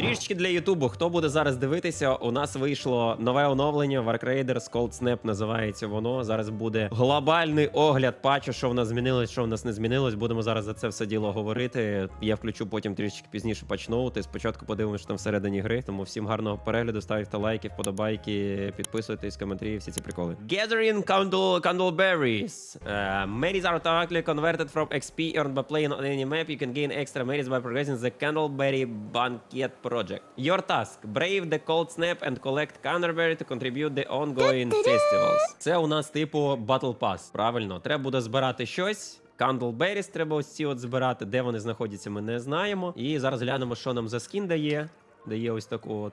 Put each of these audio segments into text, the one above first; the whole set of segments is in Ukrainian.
Трішечки для Ютубу. Хто буде зараз дивитися? У нас вийшло нове оновлення. Wark Raiders Cold Snap називається воно. Зараз буде глобальний огляд патчу, що в нас змінилось, що в нас не змінилось. Будемо зараз за це все діло говорити. Я включу потім трішечки пізніше патчноути. Спочатку подивимося, там всередині гри. Тому всім гарного перегляду, ставте лайки, вподобайки, підписуйтесь, коментарі, всі ці приколи. Gathering Candle Candleberries. Uh, Merries are automatically converted from XP earned by playing on any map. You can gain extra merries by progressing the Candleberry Banquet project. Your task: brave the cold snap and collect Candleberry to contribute the ongoing festivals. Це у нас типу Battle Pass. Правильно, треба буде збирати щось. Candleberries треба ось ці от збирати. Де вони знаходяться, ми не знаємо. І зараз глянемо, що нам за скін дає. Дає ось таку от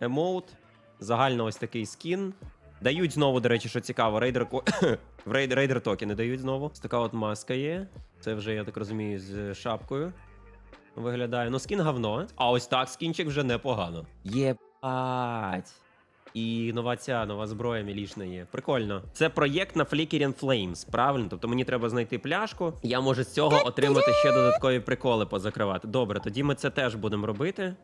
емоут. Загально ось такий скін. Дають знову, до речі, що цікаво, рейдер в рейдер, рейдер токени дають знову. Ось така от маска є. Це вже, я так розумію, з шапкою. Виглядає. Ну, скін говно. А ось так скінчик вже непогано. Єбать. І нова ця, нова зброя мілішна є. Прикольно. Це проєкт на Flickering Flames, правильно? Тобто мені треба знайти пляшку. Я можу з цього отримати ще додаткові приколи позакривати. Добре, тоді ми це теж будемо робити.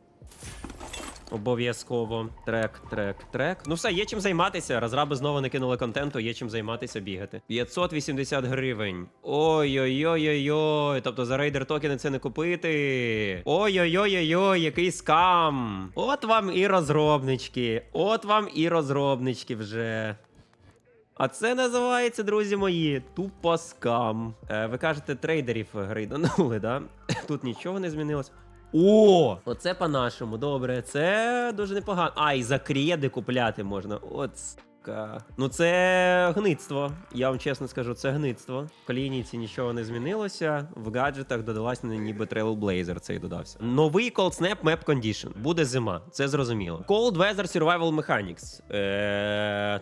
Обов'язково. Трек, трек, трек. Ну все, є чим займатися. Розраби знову не кинули контенту, є чим займатися, бігати. 580 гривень. Ой-ой-ой-ой-ой. Тобто за рейдер токени це не купити. Ой-ой-ой-ой-ой, який скам. От вам і розробнички. От вам і розробнички вже. А це називається, друзі мої, тупо скам. Е, ви кажете, трейдерів грейданули, да? Тут нічого не змінилось. О! Оце по-нашому, добре. Це дуже непогано. А, і за креди купляти можна. От. сука. Ну, це гництво. Я вам чесно скажу, це гництво. В колійниці нічого не змінилося. В гаджетах додалась ніби Trailblazer цей додався. Новий Cold Snap Map Condition. Буде зима, це зрозуміло. Cold Weather Survival Mechanics. Е...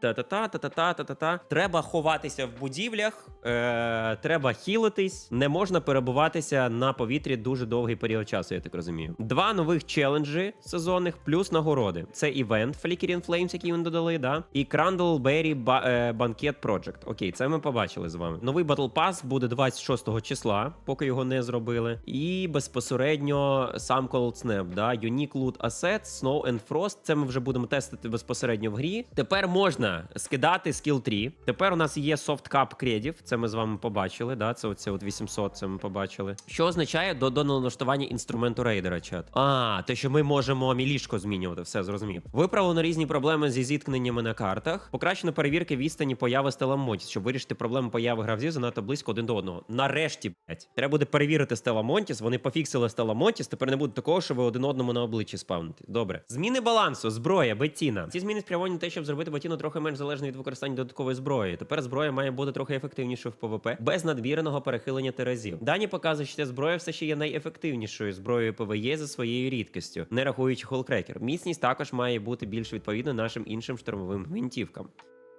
Та-та-та, та-та-та, та-та-та. Треба ховатися в будівлях, е, треба хілитись, не можна перебуватися на повітрі дуже довгий період часу, я так розумію. Два нових челенджі сезонних, плюс нагороди. Це івент Flickering Flames, який вони додали, да? І Crandleberry Ba- е, Banquet Project. Окей, це ми побачили з вами. Новий Battle Pass буде 26 числа, поки його не зробили. І безпосередньо сам Cold Snap, да? Unique Loot Asset, Snow and Frost. Це ми вже будемо тестити безпосередньо в грі. Тепер можна скидати скіл 3. Тепер у нас є софткап кредів. Це ми з вами побачили. Да? Це оце от 800, це ми побачили. Що означає до, до налаштування інструменту рейдера, чат. А, те, що ми можемо мілішко змінювати, все зрозумів. Виправлено різні проблеми зі зіткненнями на картах. Покращено перевірки відстані появи стеламонтів, щоб вирішити проблему появи гравців занадто близько один до одного. Нарешті, блять, треба буде перевірити Стеламонтіс. Вони пофіксили Стеламонтіс. Тепер не буде такого, що ви один одному на обличчі спавните. Добре. Зміни балансу, зброя, бетіна. Ці зміни спрямовані на те, щоб зробити бетіну трохи менш залежною від використання додаткової зброї. Тепер зброя має бути трохи ефективнішою в ПВП без надмірного перехилення терезів. Дані показують, що ця зброя все ще є найефективнішою зброєю ПВЕ за своєю рідкістю, не рахуючи холкрекер. Міцність також має бути більш відповідна нашим іншим штурмовим гвинтівкам.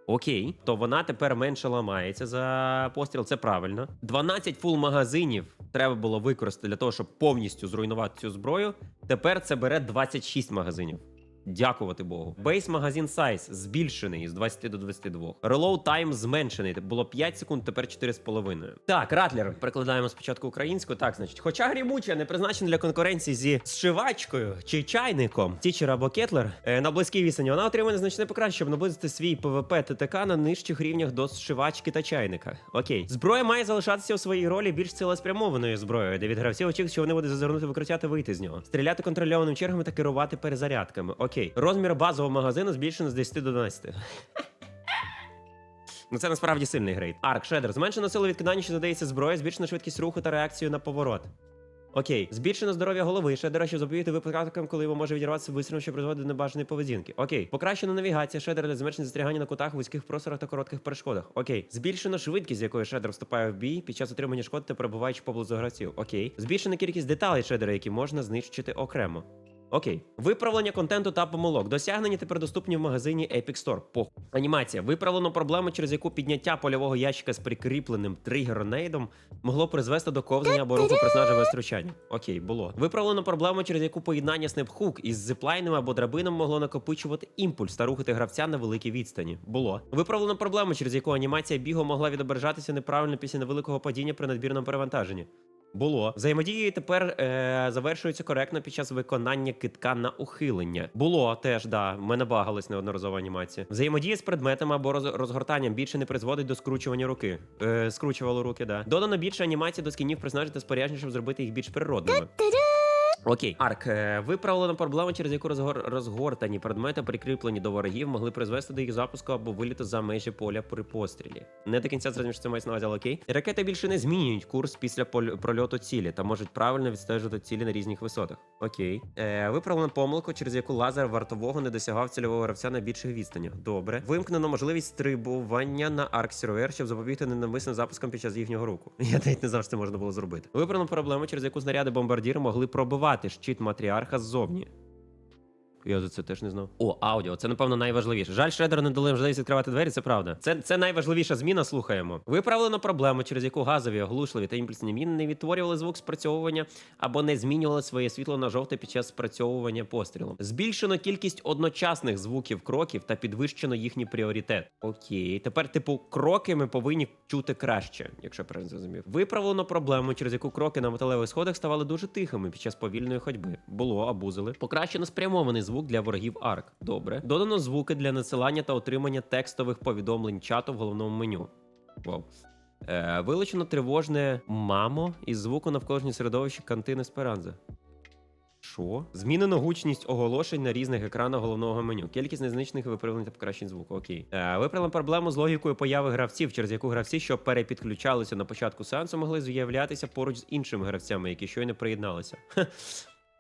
Окей, то вона тепер менше ламається за постріл, це правильно. 12 фул магазинів треба було використати для того, щоб повністю зруйнувати цю зброю. Тепер це бере 26 магазинів. Дякувати Богу. Бейс магазин сайз збільшений з 20 до 22. Reload time зменшений. Було 5 секунд, тепер 4,5. Так, Ратлер. Перекладаємо спочатку українською. Так, значить, хоча грімуча не призначена для конкуренції зі зшивачкою чи чайником, тічер або кетлер е, на близькій відстані, вона отримує значне покраще, щоб наблизити свій ПВП ТТК на нижчих рівнях до зшивачки та чайника. Окей, зброя має залишатися у своїй ролі більш цілеспрямованою зброєю, де від гравців очікують, що вони будуть зазирнути в укриття та вийти з нього, стріляти контрольованими чергами та керувати перезарядками. Окей, розмір базового магазину збільшено з 10 до 12. Ну це насправді сильний грейд. Арк, шедер. Зменшено силу відкидання, що задається зброя, збільшено швидкість руху та реакцію на поворот. Окей, збільшено здоров'я голови, шедера, щоб запобігти випадкам, коли його може відірватися вистрілом, що призводить до небажаної поведінки. Окей, покращена навігація шедера для зменшення застрягання на кутах, вузьких просторах та коротких перешкодах. Окей, збільшено швидкість, з якою шедер вступає в бій під час отримання шкод та перебуваючи поблизу гравців. Окей, збільшена кількість деталей шедера, які можна знищити окремо. Окей, виправлення контенту та помилок. Досягнення тепер доступні в магазині Epic Store. Похуй. Анімація. Виправлено проблему, через яку підняття польового ящика з прикріпленим тригернейдом могло призвести до ковзання або руху персонажа без втручання. Окей, було. Виправлено проблему, через яку поєднання снепхук із зиплайнами або драбином могло накопичувати імпульс та рухати гравця на великій відстані. Було. Виправлено проблему, через яку анімація бігу могла відображатися неправильно після невеликого падіння при надбірному перевантаженні. Було. Взаємодії тепер е, завершуються коректно під час виконання китка на ухилення. Було теж, да. Мене багалась неодноразова анімація. Взаємодія з предметами або роз, розгортанням більше не призводить до скручування руки. Е, скручувало руки, да. Додано більше анімацій до скінів призначити спорядження, щоб зробити їх більш природними. Окей, Арк, е, виправлено проблему, через яку розгор... розгортані предмети, прикріплені до ворогів, могли призвести до їх запуску або виліту за межі поля при пострілі. Не до кінця зрозумів, що це мається на увазі, але окей. Ракети більше не змінюють курс після поль... прольоту цілі та можуть правильно відстежувати цілі на різних висотах. Окей. Е, виправлено помилку, через яку лазер вартового не досягав цільового гравця на більших відстанях. Добре. Вимкнено можливість стрибування на арк сіровер, щоб запобігти ненависним запускам під час їхнього руху. Я навіть не це можна було зробити. Виправлено проблему, через яку снаряди бомбардір могли пробивати щит матріарха ззовні. Я за це теж не знав. О, аудіо, це напевно найважливіше. Жаль, шредеру не дали можливість відкривати двері, це правда. Це, це найважливіша зміна. Слухаємо. Виправлено проблему, через яку газові, оглушливі та імпульсні міни не відтворювали звук спрацьовування або не змінювали своє світло на жовте під час спрацьовування пострілом. Збільшено кількість одночасних звуків кроків та підвищено їхній пріоритет. Окей, тепер, типу, кроки ми повинні чути краще, якщо я зрозумів. Виправлено проблему, через яку кроки на металевих сходах ставали дуже тихими під час повільної ходьби. Було, абузили. Покращено спрямований звук для ворогів арк. Добре. Додано звуки для надсилання та отримання текстових повідомлень чату в головному меню. Вау. Е, вилучено тривожне мамо із звуку навколишнього середовища кантини Сперанза. Що? Змінено гучність оголошень на різних екранах головного меню. Кількість незначних виправлень та покращень звуку. Окей. Е, виправлено проблему з логікою появи гравців, через яку гравці, що перепідключалися на початку сеансу, могли з'являтися поруч з іншими гравцями, які щойно приєдналися. Хе.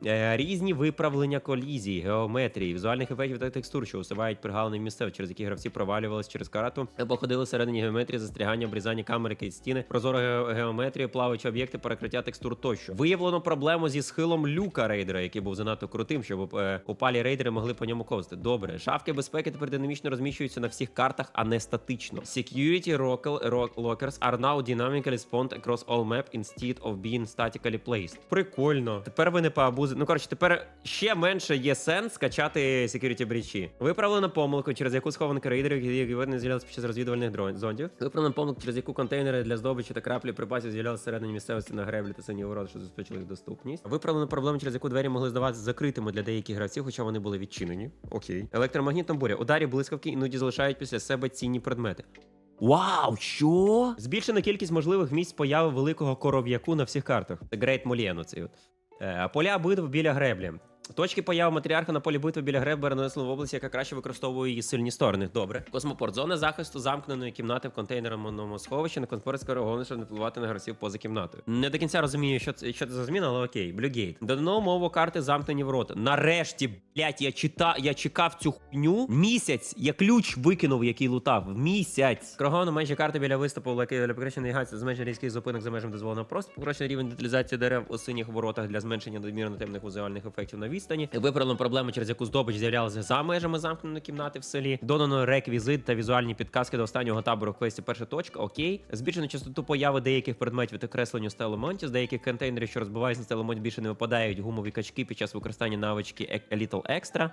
Е, Різні виправлення колізій, геометрії, візуальних ефектів та текстур, що усувають пригалини місцев, через які гравці провалювалися через карту, або ходили всередині геометрії, застрягання, обрізання камери крізь стіни, прозора ге- геометрія, плаваючі об'єкти, перекриття текстур тощо. Виявлено проблему зі схилом люка рейдера, який був занадто крутим, щоб е, упалі рейдери могли по ньому ковзати. Добре, шафки безпеки тепер динамічно розміщуються на всіх картах, а не статично. Security lockers are now dynamically spawned across all map instead of being statically placed. Прикольно. Тепер ви не поабузи. Ну коротше, тепер ще менше є сенс качати security брічі. Виправлено помилку, через яку схованки рейдерів, які не з'являлися під час розвідувальних дрон- зондів. Виправлено помилку, через яку контейнери для здобичі та краплі припасів з'являлися всередині місцевості на греблі та сині ворот, що забезпечили їх доступність. Виправлено проблему, через яку двері могли здаватися закритими для деяких гравців, хоча вони були відчинені. Окей. Електромагнітна буря. Ударі блискавки іноді залишають після себе цінні предмети. Вау, що? Збільшена кількість можливих місць появи великого коров'яку на всіх картах. Це Great Molieno цей от. Е, поля битв біля греблі. Точки появи матріарха на полі битви біля греблі перенесли в область, яка краще використовує її сильні сторони. Добре. Космопорт. Зона захисту замкненої кімнати в контейнерному сховищі на конспорт скориговано, щоб не впливати на гравців поза кімнатою. Не до кінця розумію, що це, що це за зміна, але окей. Блюгейт. Додано умову карти замкнені ворота. Нарешті, блять, я чита, я чекав цю хуйню місяць. Я ключ викинув, який лутав. Місяць. Круговано менші карти біля виступу, для покращення навігації, зменшення різких зупинок за межами дозволеного просто покращення рівень деталізації дерев у синіх воротах для зменшення надмірно темних візуальних ефектів на відстані. Виправлено проблему, через яку здобич з'являлася за межами замкненої кімнати в селі. Додано реквізит та візуальні підказки до останнього табору в квесті перша точка. Окей. Збільшено частоту появи деяких предметів та кресленню стелемонтів. З деяких контейнерів, що розбиваються на стелемонт, більше не випадають гумові качки під час використання навички Ек- Little Extra.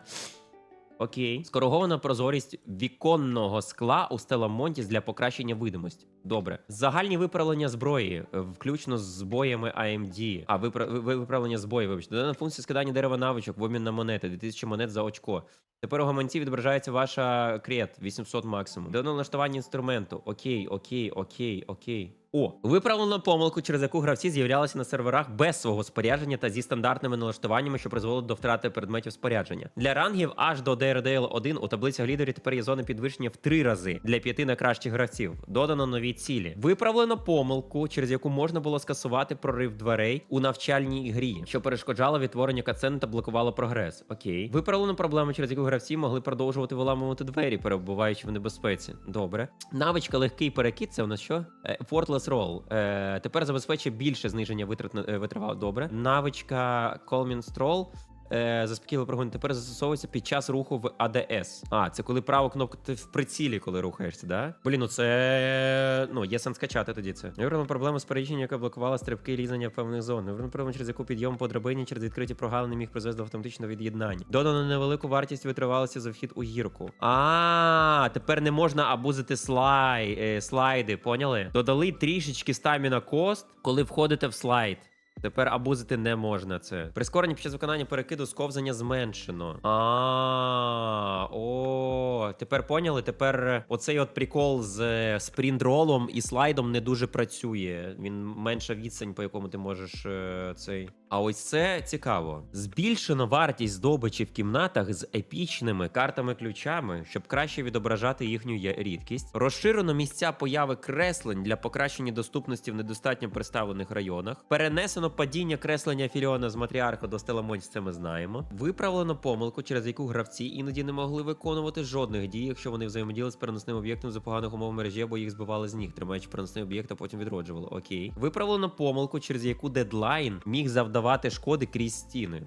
Окей. Скоригована прозорість віконного скла у стеламонті для покращення видимості. Добре. Загальні виправлення зброї, е, включно з збоями AMD. А випра... ви- виправлення зброї, вибачте. Додана функція скидання дерева навичок в обмін на монети, 2000 монет за очко. Тепер у гаманці відображається ваша крет 800 максимум. Додано налаштування інструменту. Окей, окей, окей, окей. О, виправлено помилку, через яку гравці з'являлися на серверах без свого спорядження та зі стандартними налаштуваннями, що призводить до втрати предметів спорядження. Для рангів аж до DRDL 1 у таблицях лідерів тепер є зони підвищення в три рази для п'яти найкращих гравців. Додано нові цілі. Виправлено помилку, через яку можна було скасувати прорив дверей у навчальній грі, що перешкоджало відтворенню кацени та блокувало прогрес. Окей. Виправлено проблему, через яку гравці могли продовжувати виламувати двері, перебуваючи в небезпеці. Добре. Навичка легкий перекид. Це у нас що? Е, Effortless Roll. Е, тепер забезпечує більше зниження витрат на е. Добре. Навичка колмін Stroll. Е, заспокійливо тепер застосовується під час руху в АДС. А, це коли праву кнопку ти в прицілі, коли рухаєшся, да? Блін, ну це. Ну, є сенс качати тоді це. Виявлено проблему з переміщенням, яка блокувала стрибки і лізання певних зон. Виявлено проблему, через яку підйом по драбині через відкриті прогалини міг призвести до автоматичного від'єднання. Додано невелику вартість витривалості за вхід у гірку. А, тепер не можна абузити слай, е, слайди, поняли? Додали трішечки стаміна кост, коли входите в слайд. Тепер абузити не можна це. Прискорення під час виконання перекиду сковзання зменшено. А, о, тепер поняли? Тепер е, оцей от прикол з е, спрінтролом і слайдом не дуже працює. Він менша відстань, по якому ти можеш е, цей. А ось це цікаво. Збільшено вартість здобичі в кімнатах з епічними картами-ключами, щоб краще відображати їхню рідкість. Розширено місця появи креслень для покращення доступності в недостатньо представлених районах. Перенесено падіння креслення Філіона з матріарха до Стеламонь, це ми знаємо. Виправлено помилку, через яку гравці іноді не могли виконувати жодних дій, якщо вони взаємодіяли з переносним об'єктом за поганих умов мережі, або їх збивали з ніг, тримаючи переносний об'єкт, а потім відроджували. Окей. Виправлено помилку, через яку дедлайн міг завдавати шкоди крізь стіни.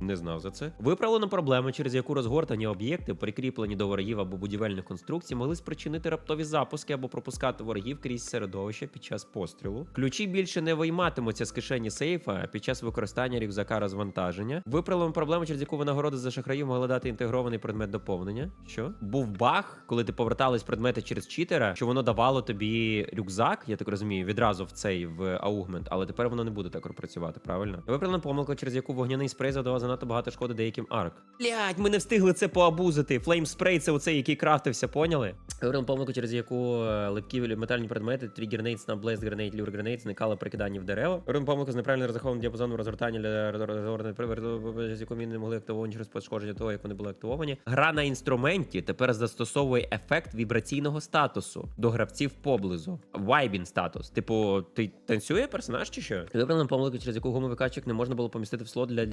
Не знав за це. Виправлено проблему, через яку розгортані об'єкти, прикріплені до ворогів або будівельних конструкцій, могли спричинити раптові запуски або пропускати ворогів крізь середовище під час пострілу. Ключі більше не вийматимуться з кишені сейфа під час використання рюкзака розвантаження. Виправлено проблему, через яку винагороди за шахраїв могли дати інтегрований предмет доповнення. Що був баг, коли ти повертались предмети через читера, що воно давало тобі рюкзак, я так розумію, відразу в цей в аугмент, але тепер воно не буде так працювати, правильно? Виправлена помилка, через яку вогняний спрей завдавав занадто багато шкоди деяким арк. Блять, ми не встигли це поабузити. Флейм спрей це оцей, який крафтився, поняли? Виправлена помилка, через яку е, липкі метальні предмети, тригер грейдс, на блейз грейд, люр грейд зникали при киданні в дерева. Виправлена помилка з неправильно розрахованим діапазоном розгортання для розгорної приводу, з яку не могли активовані через пошкодження того, як вони були активовані. Гра на інструменті тепер застосовує ефект вібраційного статусу до гравців поблизу. Вайбін статус. Типу, ти танцює персонаж чи що? Виправлена помилка, через яку гумовий качок не можна було помістити в слот для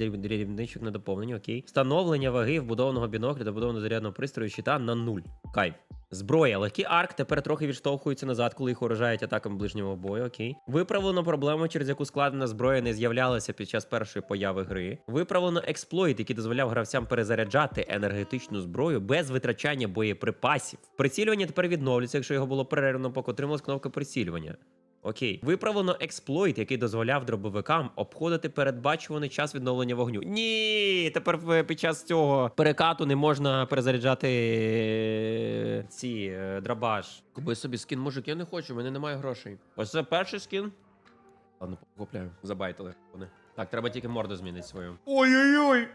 дрібничок на доповнення. Окей. Встановлення ваги вбудованого бінокля та вбудованого зарядного пристрою щита на нуль. Кайф. Зброя, легкий арк тепер трохи відштовхується назад, коли їх уражають атаками ближнього бою. Окей. Виправлено проблему, через яку складена зброя не з'являлася під час першої появи гри. Виправлено експлойт, який дозволяв гравцям перезаряджати енергетичну зброю без витрачання боєприпасів. Прицілювання тепер відновлюється, якщо його було перервано, поки отрималась кнопка прицілювання. Окей, виправлено експлойт, який дозволяв дробовикам обходити передбачуваний час відновлення вогню. Ні, тепер під час цього перекату не можна перезаряджати е, ці е, драбаш. Куби собі скін, мужик, я не хочу, в мене немає грошей. Ось це перший скін. Ладно, купляю. Забайтили вони. Так, треба тільки морду змінити свою. Ой-ой-ой!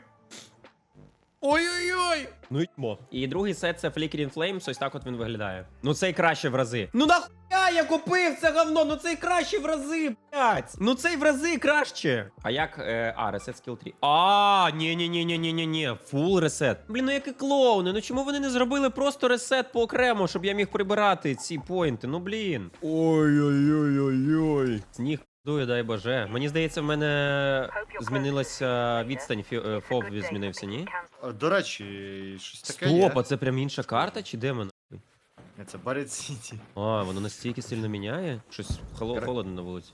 Ой-ой-ой! Ну йдьмо. І другий сет це Flickering Flames, ось так от він виглядає. Ну цей краще в рази. Ну нахуя я купив це говно? Ну цей краще в рази, блядь! Ну цей в рази краще. А як. Е, а, ресет скіл 3. А, ні ні ні ні ні ні ні Фул ресет. Блін, ну які клоуни. Ну чому вони не зробили просто ресет по окремо, щоб я міг прибирати ці поінти? Ну блін. Ой-ой-ой-ой-ой. Сніг дує, дай боже. Мені здається, в мене змінилася відстань. фі- е, Фов змінився, ні? А, До речі, щось таке Стоп, а є. це прям інша карта, чи де мене? Ні, Це Барет Сіті. А, воно настільки сильно міняє? Щось холо- Кра- холодно на вулиці.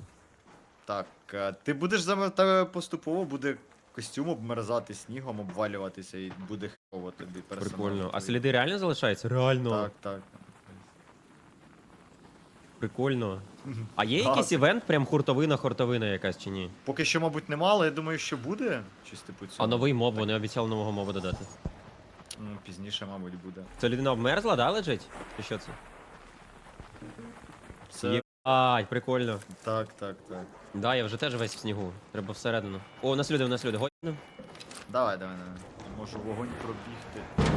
Так, а, ти будеш за тебе поступово буде костюм обмерзати снігом, обвалюватися і буде херово тобі персонаж. Прикольно. А сліди реально залишаються? Реально. Так, так. Прикольно. А є Так. якийсь івент, прям хуртовина, хуртовина якась чи ні? Поки що, мабуть, нема, але я думаю, що буде. Щось типу цього. А новий моб, вони обіцяли нового моба додати. Ну, пізніше, мабуть, буде. Це людина обмерзла, да, лежить? Чи що це? Це... Ай, прикольно. Так, так, так. Да, я вже теж весь в снігу. Треба всередину. О, у нас люди, у нас люди. Годно. Давай, давай, давай. Можу вогонь пробігти.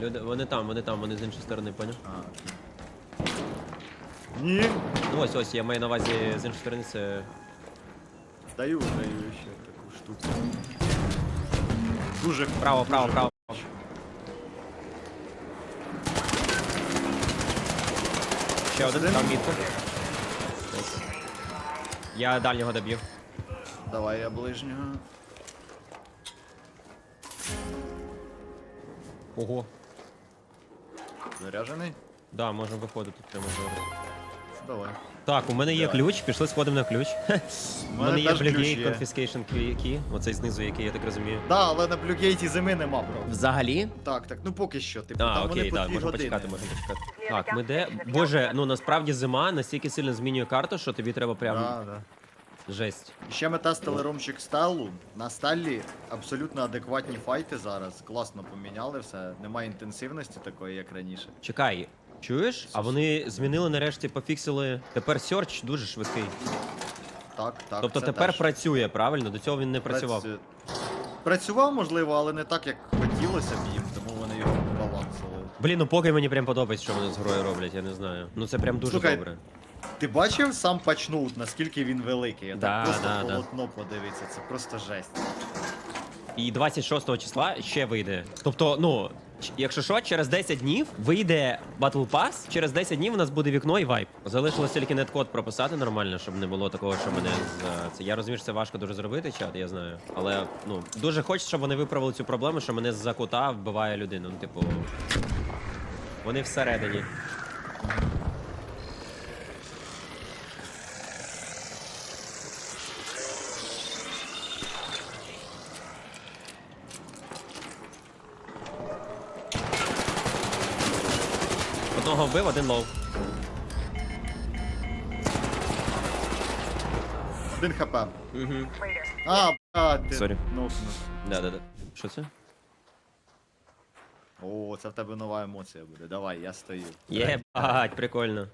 Люди, вони там, вони там, вони з іншої сторони, поняв? А, окей. Ні. Ну ось, ось, я маю на увазі з іншої сторони це. Даю, даю ще таку штуку. Дуже Право, право, право. Ще один, там мітку. Ось. Я дальнього доб'ю. Давай я ближнього. Ого. Заряжений? Да, можемо виходити прямо зараз. Давай. Так, у мене є Да. ключ, пішли сходимо на ключ. У У мене є теж ключ Blue є. Confiscation Key, оцей знизу, який я так розумію. Да, але на блюгейті зими нема, бро. Взагалі? Так, так, ну поки що, типу, А, там вони окей, по так, дві можна години. почекати, можна почекати. Так, ми де. Боже, ну насправді зима настільки сильно змінює карту, що тобі треба прям Да, да. жесть. І Ще ми тестили ромчик стелу. На стелі абсолютно адекватні файти зараз. Класно поміняли все. Немає інтенсивності такої, як раніше. Чекай, чуєш? А вони змінили нарешті, пофіксили. Тепер серч дуже швидкий. Так, так. тобто це тепер теж. працює, правильно? До цього він не працював. Працю- Працював, можливо, але не так, як хотілося б їм, тому вони його балансили. Блін, ну поки мені прям подобається, що вони з грою роблять, я не знаю. Ну це прям дуже Слухай, добре. Ти бачив сам патчноут, наскільки він великий? Я Да, так просто да, да. полотно подивиться, це просто жесть. І 26 числа ще вийде. Тобто, ну, якщо що, через 10 днів вийде Battle Pass, через 10 днів у нас буде вікно і вайп. Залишилось тільки неткод прописати нормально, щоб не було такого, що мене з це. Я розумію, що це важко дуже зробити, чат, я знаю. Але ну дуже хочеться, щоб вони виправили цю проблему, що мене з-за кута вбиває людину. Ну, типу. Вони всередині. Одного вбив, один лоу. Один хп. Угу. А, бля, ти Сорі. нокнув. Да-да-да. Що це? О, це в тебе нова емоція буде. Давай, я стою. Єбать, прикольно.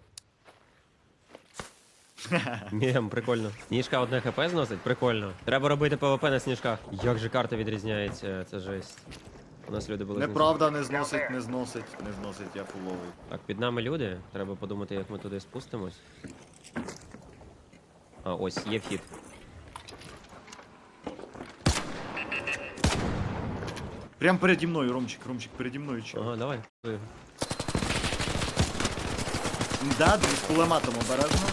Мєм, прикольно. Сніжка одне хп зносить? Прикольно. Треба робити ПВП на сніжках. Як же карта відрізняється, це жесть. У нас люди були. знизу. Неправда, не зносить, не зносить, не зносить, я фуловий. Так, під нами люди. Треба подумати, як ми туди спустимось. А, ось, є вхід. Прям переді мною, Ромчик, Ромчик, переді мною чо. Ага, давай. Ви- Да, дві з кулеметом обережно.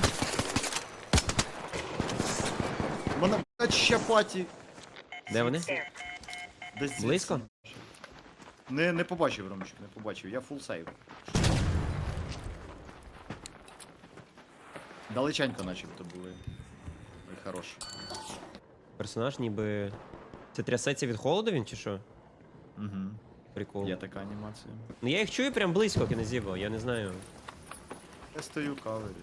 Мене блядь, ще паті. Де вони? Десь звідси. Близько? Не, не побачив, Ромчик, не побачив. Я фул сейв. Далеченько начебто були. Ой, хорош. Персонаж ніби. Це трясеться від холоду він чи що? Угу. Прикол. Є така анімація. Ну я їх чую прям близько, кінезіво, я не знаю. Я стою кавері.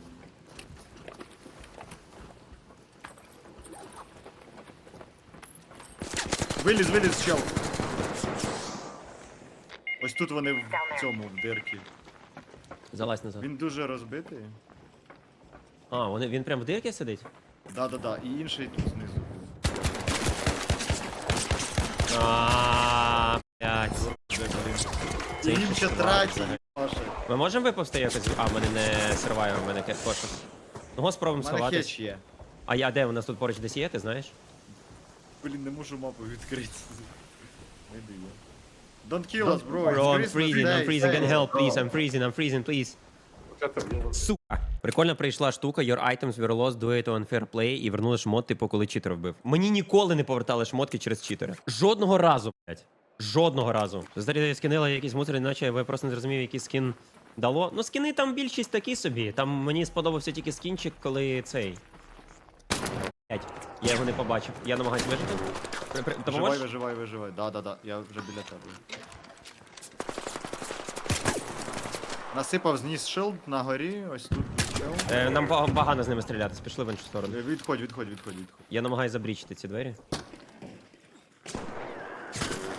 Виліз, виліз, чел. Ось тут вони в цьому, в дирці. Залазь назад. Він дуже розбитий. А, вони, він прям в дирці сидить? Да-да-да, і інший тут знизу. А, блядь. Це інший третій, взагалі. Паша. Ми можемо виповзти якось? А, в мене не сервайвер, в мене кешкошик. Ну, го У спробуємо мене сховатись. хеч є. А я де? У нас тут поруч десь є, ти знаєш? Блін, не можу мапу відкрити. Не дивно. Don't kill us, bro. Bro, It's I'm Christmas freezing, I'm Day. freezing, can help, please. I'm freezing, I'm freezing, please. Сука. Прикольно прийшла штука, your items were lost due to unfair play і вернули шмот, типу, коли читер вбив. Мені ніколи не повертали шмотки через читера. Жодного разу, блядь. Жодного разу. Здарі скинила якісь мусори, наче я просто не зрозумів, який скін дало. Ну, скіни там більшість такі собі. Там мені сподобався тільки скінчик, коли цей. Блядь, я його не побачив. Я намагаюся вижити. При- при- Виживай, Допоможеш? виживай, виживай. Да-да-да, я вже біля тебе. Насипав зніс шилд на горі, ось тут чел. Е, нам пога- погано з ними стрілятись, пішли в іншу сторону. Е, Відходь, відходь, відходь, відходь. Я намагаюся забрічити ці двері.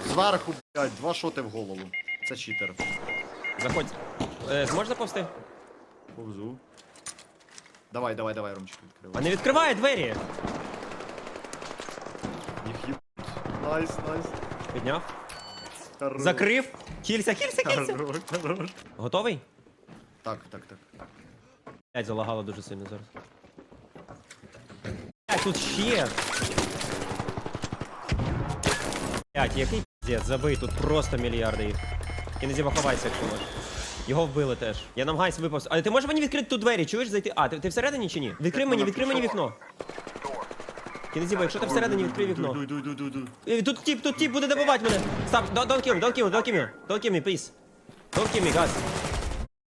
Зверху, блядь, два шоти в голову. Це читер. Заходь. Е, зможеш заповзти? Повзу. Давай, давай, давай, Ромчик, А відкривай. не відкриває двері! Їх їб... Найс, найс. Підняв. Хорош. Закрив. Кілься, кілься, кілься. Хорош, хорош. Готовий? Так, так, так. Блять, залагало дуже сильно зараз. Блять, тут ще. Блять, який піздець, забий, тут просто мільярди їх. Кінезіба ховайся, якщо можеш. Його вбили теж. Я намагаюся виповзти. Але ти можеш мені відкрити тут двері, чуєш зайти? А, ти, ти всередині чи ні? Відкрий мені, відкрий мені вікно. Кінезіба, якщо ти всередині, відкрий вікно. Дуй, дуй, дуй, дуй, дуй. Е, Тут тип, тут тип буде добивати мене. Stop, don't, don't kill me, don't kill me, don't kill me. Don't kill me, please. Don't kill me, guys.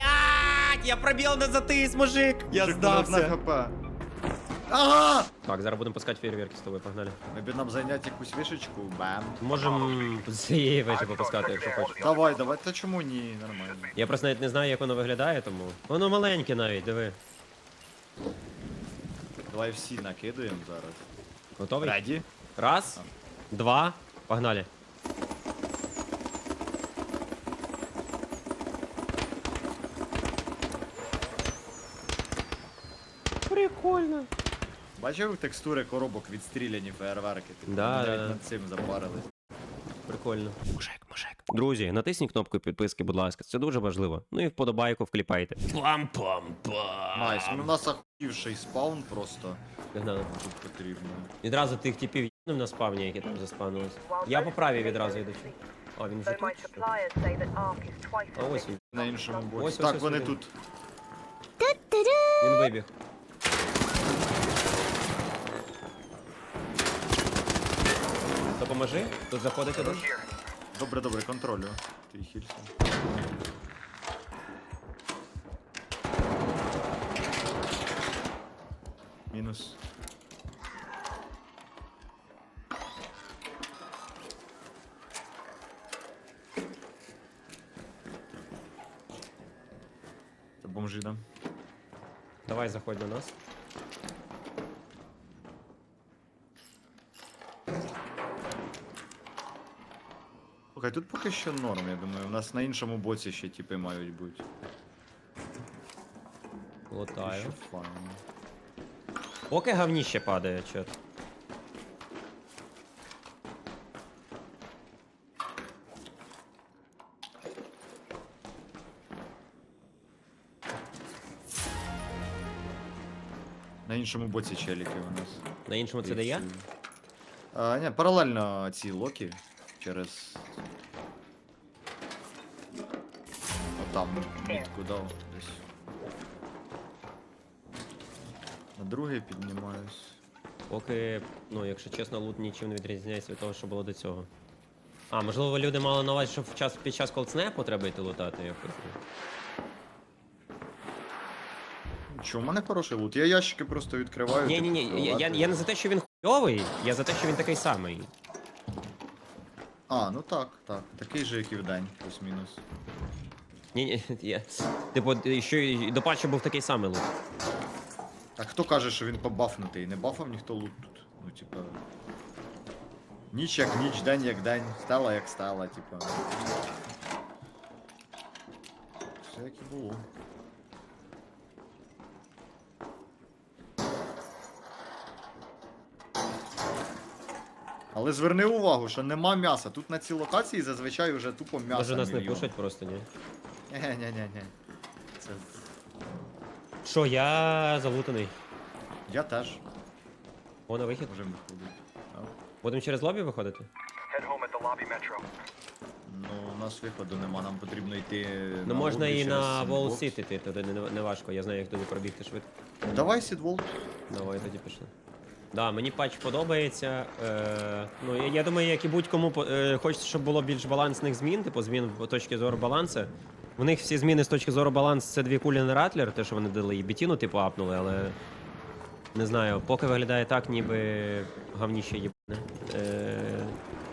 Блядь, я пробіл не затис, мужик! Я Мужик, мене одне здався. хп. Ага! Так, зараз будемо пускати фейерверки з тобою, погнали. Ми б нам зайняти якусь вишечку, бам. Можемо з цієї вежі попускати, якщо хочеш. Давай, давай, та чому ні, нормально. Я просто навіть не знаю, як воно виглядає, тому. Воно маленьке навіть, диви. Давай всі накидаємо зараз. Готовий? Раді. Раз, два, погнали. Прикольно. Бачив текстури коробок відстріляні фейерверки? Типу, Да, да. над цим запарились. Прикольно. Мужик, мужик. Друзі, натисніть кнопку підписки, будь ласка. Це дуже важливо. Ну і вподобайку вкліпайте. Пам-пам-пам. Найс, ну у нас охуївший спаун просто тут потрібно. Відразу тих типів їбнув на спавні, які там заспавнились. Я по праві відразу йду. А, він вже my тут? що? suppliers say that Ark is twice А as ось він. На іншому боці. Ось, ось, так, ось вони він. тут. Він вибіг. Допоможи. Тут заходить один. Добре, добре, контролю. Ти хілься. Мінус. Це бомжі, да? Давай заходь до нас. Слухай, тут поки що норм, я думаю. У нас на іншому боці ще типи мають бути. Що файно. Поки говніще падає, чот. На іншому боці челіки у нас. На іншому це де я? А, ні, паралельно ці локи через. Отам мітку дав десь. На другий піднімаюсь. Поки, ну, якщо чесно, лут нічим не відрізняється від того, що було до цього. А, можливо, люди мали на увазі, що в час, під час колдснепу треба йти лутати якось. Чо, у мене хороший лут. Я ящики просто відкриваю. Ні, ні, типу, ні, я, я, я не за те, що він хуйовий, я за те, що він такий самий. А, ну так, так. Такий же, як і вдень, плюс-мінус. Ні, ні, я. Типу, що і до патчу був такий самий лут. А хто каже, що він побафнутий? Не бафав ніхто лут тут. Ну, типа. Ніч як ніч, день як день, стала як стала, типа. Все як і було. Але зверни увагу, що нема м'яса. Тут на цій локації зазвичай вже тупо м'ясо. Може нас не мільйон. пушать просто, ні. Ні-ні-ні-ні. Це... Що, я залутаний. Я теж. О, на вихід. Можемо виходити. Так. Будемо через лобі виходити? Head home at the lobby metro. Ну, у нас виходу нема, нам потрібно йти. Ну на можна лобі і через на. Wall City йти, туди не, не важко, я знаю, як туди пробігти швидко. Давай сідвол. Давай тоді пішли. Да, мені патч подобається. Е, ну, я, я думаю, як і будь-кому по- е, хочеться, щоб було більш балансних змін, типу змін з точки зору балансу. В них всі зміни з точки зору балансу це дві кулі на ратлер, те, що вони дали і бітіну, типу, апнули, але. Не знаю, поки виглядає так, ніби гавніще їбане. Е,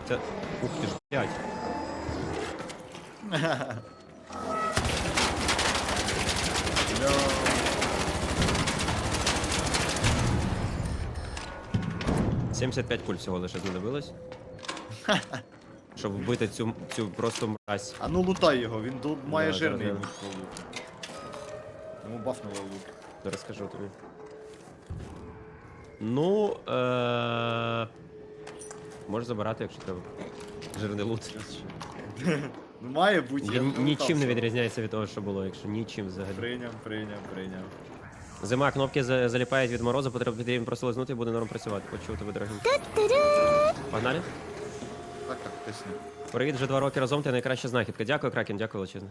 це. Ух ти ж, блядь. Бля. 75 куль всього лише знадобилось. Щоб вбити цю, цю просто мразь. А ну лутай його, він до... має Да, жирний лут по луту. Йому бафнули лут. Розкажу тобі. Ну. Е... Можеш забирати, якщо треба. Жирний лут. Щас ще. Ну має бути. я Він нічим не відрізняється від того, що було, якщо нічим взагалі. Прийняв, прийняв, прийняв. Зима, кнопки за- заліпають від морозу, потрібно потрібно просто лизнути і буде норм працювати. Почув тебе, дорогий. Погнали? Так, так, тисни. Привіт, вже два роки разом, ти найкраща знахідка. Дякую, Кракен, дякую величезно.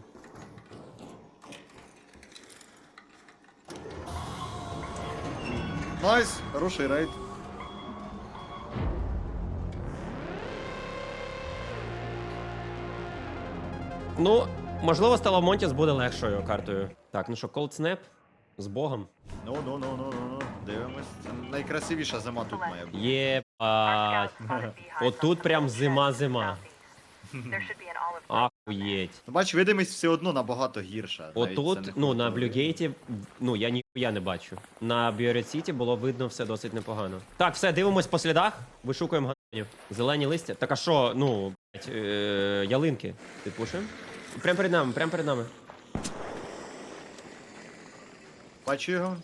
Найс, хороший рейд. Ну, можливо, Сталамонтіс буде легшою картою. Так, ну що, Cold Snap з Богом. Ну, ну, ну, ну, ну, ну. Дивимось. Це найкрасивіша зима тут має бути. Єбать. Отут прям зима-зима. Ахуєть. Ну, бач, видимість все одно набагато гірша. навіть це Отут, ну, на. Блюгейті, ну, я ніхуя не бачу. На Біорет Сіті було видно все досить непогано. Так, все, дивимось по слідах, вишукуємо ганів. Зелені листя. Так а що, ну, блядь, е, ялинки. Підпушуємо? Прям перед нами, прям перед нами. Бачу його.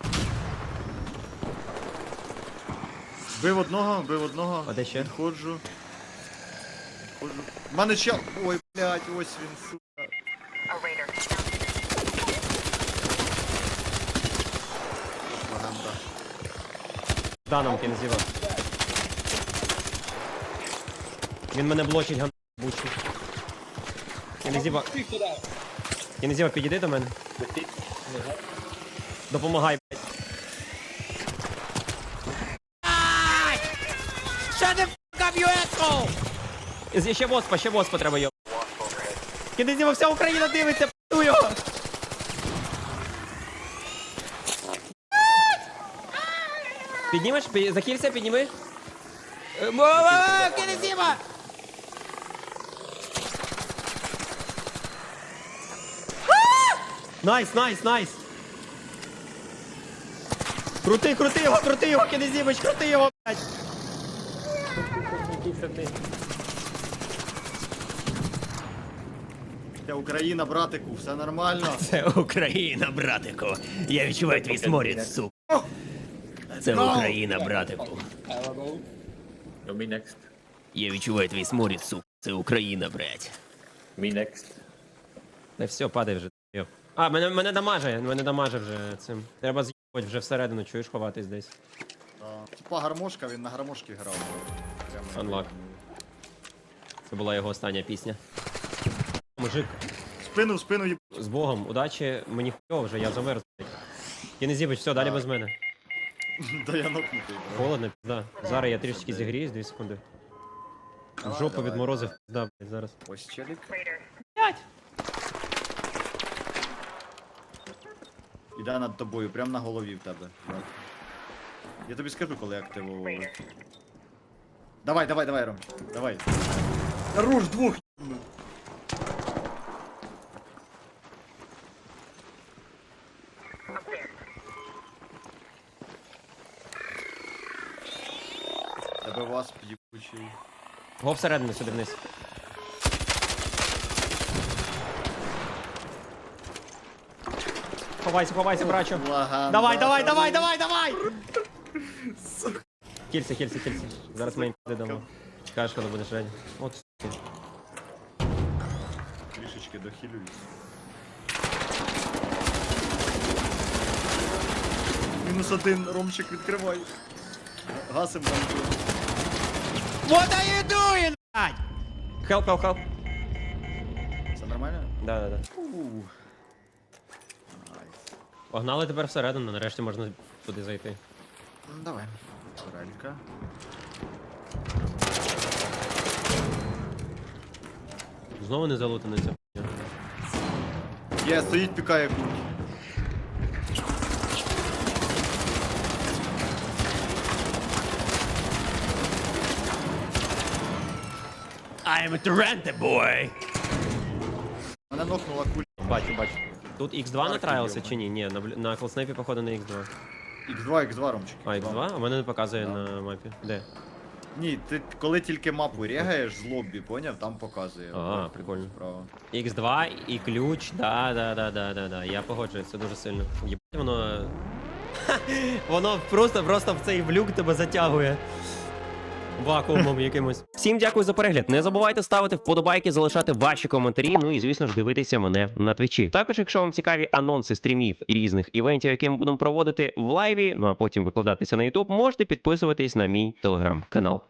Бив одного, бив одного. А де ще? Відходжу. Відходжу. У мене ще. Ой, блядь, ось він, сука. Легенда. Да, нам кінзіва. Він мене блочить ган бучий. Кінезіва. Кінезіва, підійди до мене. Допомагай, Ще воспа, ще воспа треба йо. Кінезіва, вся Україна дивиться, п'ю його! Піднімеш? Пі- Захилься, підніми. Е, мо- Кінезіва! Найс, найс, найс! Крути, крути його, крути його, Кінезімич, крути його, блядь! Це Україна, братику, все нормально. Це Україна, братику. Я відчуваю твій сморід, сука. Це Україна, братику. No, me next. Я відчуваю твій сморід, сука. Це Україна, блядь. Me next. Не все, падай вже. А, мене, мене дамаже, мене дамаже вже цим. Треба з'їбать вже всередину, чуєш ховатись десь. Типа гармошка, він на гармошки грав. Прямо. Unlock. Це була його остання пісня. Мужик, Спину, в спину їб... з Богом, удачі, мені хуйово вже, я замерз. Кінезібич, все, далі без мене. Да я нокнутий, бро. Холодно, пізда. Зараз я трішечки зігріюсь, 2 секунди. В Давай, жопу давай, відморозив, пізда, блядь, зараз. Ось челік. Іде над тобою, прямо на голові в тебе. брат. Я тобі скажу, коли активовувати. Давай, давай, давай, Ром. Давай. Руш двох! єбну. Вас п'їбучий. Го всередину сюди вниз. Ховайся, ховайся, брачо. Лаган, Давай, да, давай, давай, давай, давай! Кільця, кільця, кільця. Зараз ми їм дамо. Чекаєш, коли будеш ready. От суки. Трішечки дохилююсь. Мінус один, Ромчик, відкривай. Гасим рамку. What are you doing, блядь? Help, help, help. Все нормально? Да, да, да. Найс. Погнали тепер всередину, нарешті можна туди зайти. Ну, Давай. Турелька. Знову не залутана ця хуйня. Є, стоїть, пікає кульки. I'm a Toronto boy! Мене нокнула кулька. Бачу, бачу. Тут X2 Так, натраїлся чи ні? Ні, на, блю- на колснепі, походу, на X2. X2, X2, Ромчик. А, X2? А мене не показує Да. на мапі. Де? Ні, ти коли тільки мапу регаєш з лоббі, поняв, там показує. Ага, От, прикольно. Справа. X2 і ключ, да, да, да, да, да, да. Я погоджуюсь, це дуже сильно. Єбать, воно. воно просто просто в цей блюк тебе затягує. Вакуумом якимось. Всім дякую за перегляд. Не забувайте ставити вподобайки, залишати ваші коментарі. Ну і звісно ж дивитися мене на твічі. Також, якщо вам цікаві анонси стрімів і різних івентів, які ми будемо проводити в лайві, ну а потім викладатися на YouTube, можете підписуватись на мій телеграм-канал.